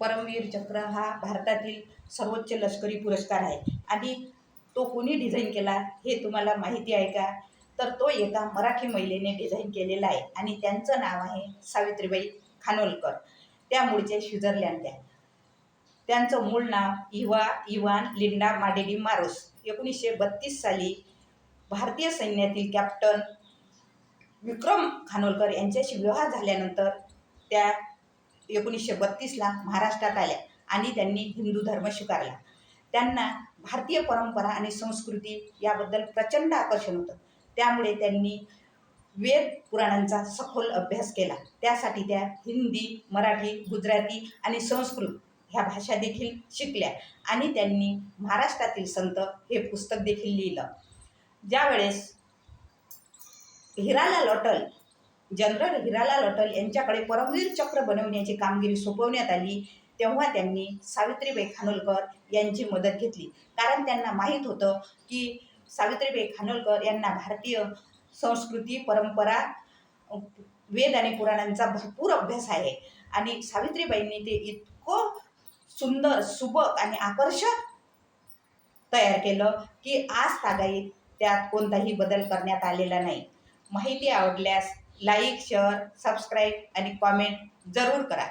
परमवीर चक्र हा भारतातील सर्वोच्च लष्करी पुरस्कार आहे. आणि तो कोणी डिझाईन केला हे तुम्हाला माहिती आहे का? तर तो एका मराठी महिलेने डिझाईन केलेला आहे आणि त्यांचं नाव आहे सावित्रीबाई खानोलकर. त्या मूळचे स्वित्झर्लंड आहे. त्यांचं मूळ नाव इवा इवान लिंडा माडेडी मारोस. एकोणीसशे बत्तीस साली भारतीय सैन्यातील कॅप्टन विक्रम खानोलकर यांच्याशी विवाह झाल्यानंतर त्या एकोणीसशे बत्तीसला महाराष्ट्रात आल्या आणि त्यांनी हिंदू धर्म स्वीकारला. त्यांना भारतीय परंपरा आणि संस्कृती याबद्दल प्रचंड आकर्षण होतं. त्यामुळे त्यांनी वेद पुराणांचा सखोल अभ्यास केला. त्यासाठी त्या हिंदी मराठी गुजराती आणि संस्कृत ह्या भाषा देखील शिकल्या आणि त्यांनी महाराष्ट्रातील संत हे पुस्तक देखील लिहिलं. ज्यावेळेस हिराला लॉटल जनरल हिराला लॉटल यांच्याकडे परमवीर चक्र बनवण्याची कामगिरी सोपवण्यात आली तेव्हा त्यांनी सावित्रीबाई खानोलकर यांची मदत घेतली. कारण त्यांना माहीत होतं की सावित्रीबाई खानोलकर यांना भारतीय संस्कृती परंपरा वेद आणि पुराणांचा भरपूर अभ्यास आहे. आणि सावित्रीबाईंनी ते इतकं सुंदर सुबक आणि आकर्षक तयार केलं की आज तागाईत त्यात कोणताही बदल करण्यात आलेला नाही. माहिती आवडल्यास लाईक शेअर सबस्क्राईब आणि कॉमेंट जरूर करा.